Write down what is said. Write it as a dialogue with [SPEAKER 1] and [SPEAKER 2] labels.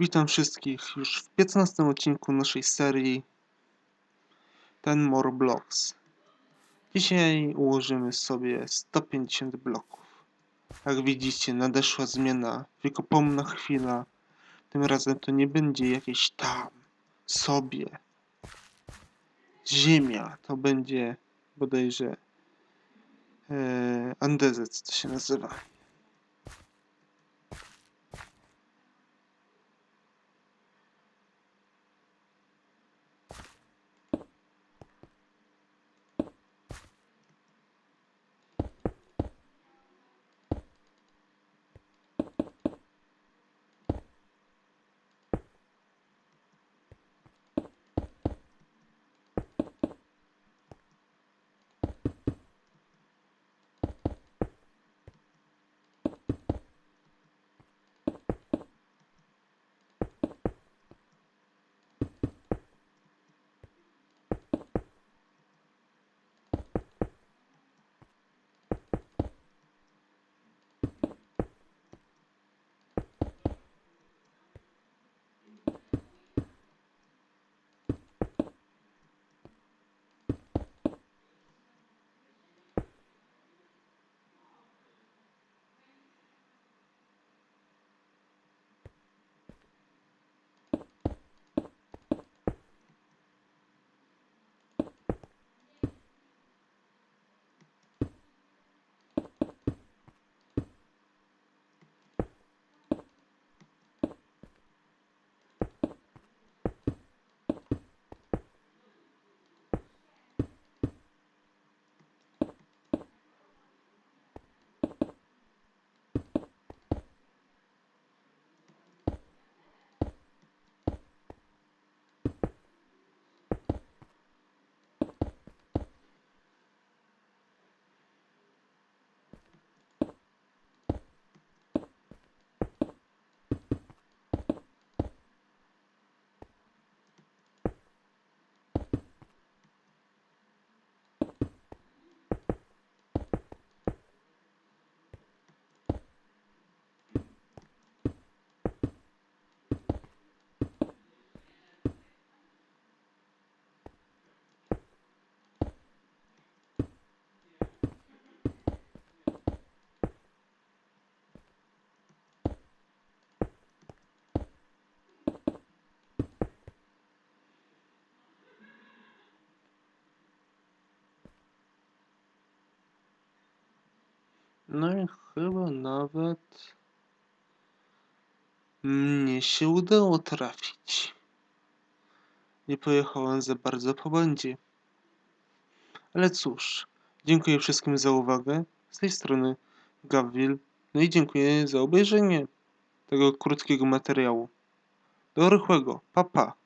[SPEAKER 1] Witam wszystkich już w 15 odcinku naszej serii Ten More Blocks. Dzisiaj ułożymy sobie 150 bloków. Jak widzicie, nadeszła zmiana, wiekopomna chwila. Tym razem to nie będzie jakieś tam, sobie. Ziemia to będzie bodajże e, andezet to się nazywa. No i chyba nawet mnie się udało trafić. Nie pojechałem za bardzo po błędzie. Ale cóż, dziękuję wszystkim za uwagę. Z tej strony Gavil. No i dziękuję za obejrzenie tego krótkiego materiału. Do rychłego. Pa, pa.